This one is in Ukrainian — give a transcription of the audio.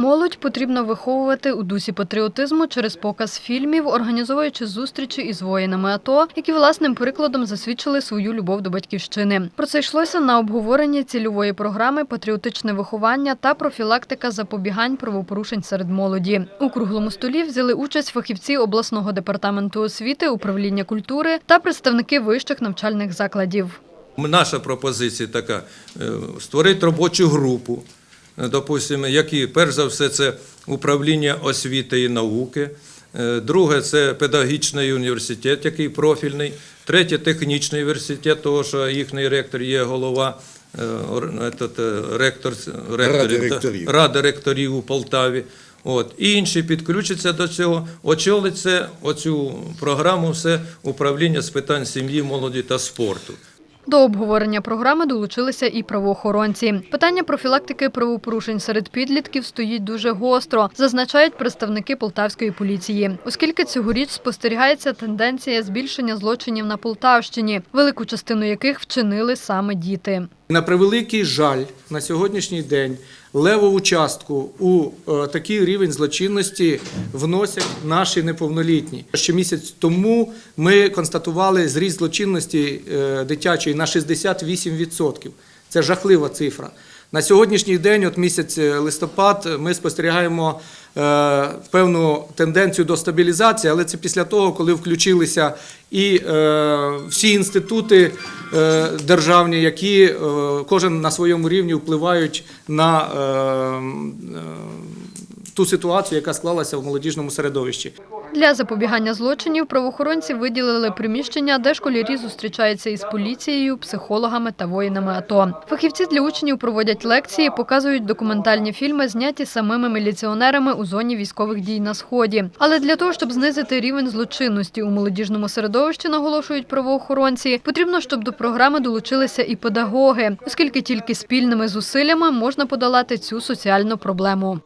Молодь потрібно виховувати у дусі патріотизму через показ фільмів, організовуючи зустрічі із воїнами АТО, які власним прикладом засвідчили свою любов до батьківщини. Про це йшлося на обговоренні цільової програми Патріотичне виховання та профілактика запобігань правопорушень серед молоді. У круглому столі взяли участь фахівці обласного департаменту освіти, управління культури та представники вищих навчальних закладів. Наша пропозиція така: е, створити робочу групу, допустимо, які, перш за все, це управління освіти і науки. Е, Друге це педагогічний університет, який профільний. Третє технічний університет, того, що їхній ректор є голова е, е, ректор, ректорів, да, ректорів. Ректорів у Полтаві. От. І інші підключаться до цього. Очолить це, оцю програму, все управління з питань сім'ї, молоді та спорту. До обговорення програми долучилися і правоохоронці. Питання профілактики правопорушень серед підлітків стоїть дуже гостро, зазначають представники полтавської поліції, оскільки цьогоріч спостерігається тенденція збільшення злочинів на Полтавщині, велику частину яких вчинили саме діти. На превеликий жаль, на сьогоднішній день левову частку у е, такий рівень злочинності вносять наші неповнолітні. Ще місяць тому ми констатували зріст злочинності е, дитячої на 68%. Це жахлива цифра. На сьогоднішній день, от місяць е, листопад, ми спостерігаємо певну тенденцію до стабілізації, але це після того, коли включилися і е, всі інститути е, державні, які е, кожен на своєму рівні впливають на е, е, ту ситуацію, яка склалася в молодіжному середовищі. Для запобігання злочинів правоохоронці виділили приміщення, де школярі зустрічаються із поліцією, психологами та воїнами АТО. Фахівці для учнів проводять лекції, показують документальні фільми, зняті самими міліціонерами у зоні військових дій на сході. Але для того, щоб знизити рівень злочинності у молодіжному середовищі, наголошують правоохоронці, потрібно, щоб до програми долучилися і педагоги, оскільки тільки спільними зусиллями можна подолати цю соціальну проблему.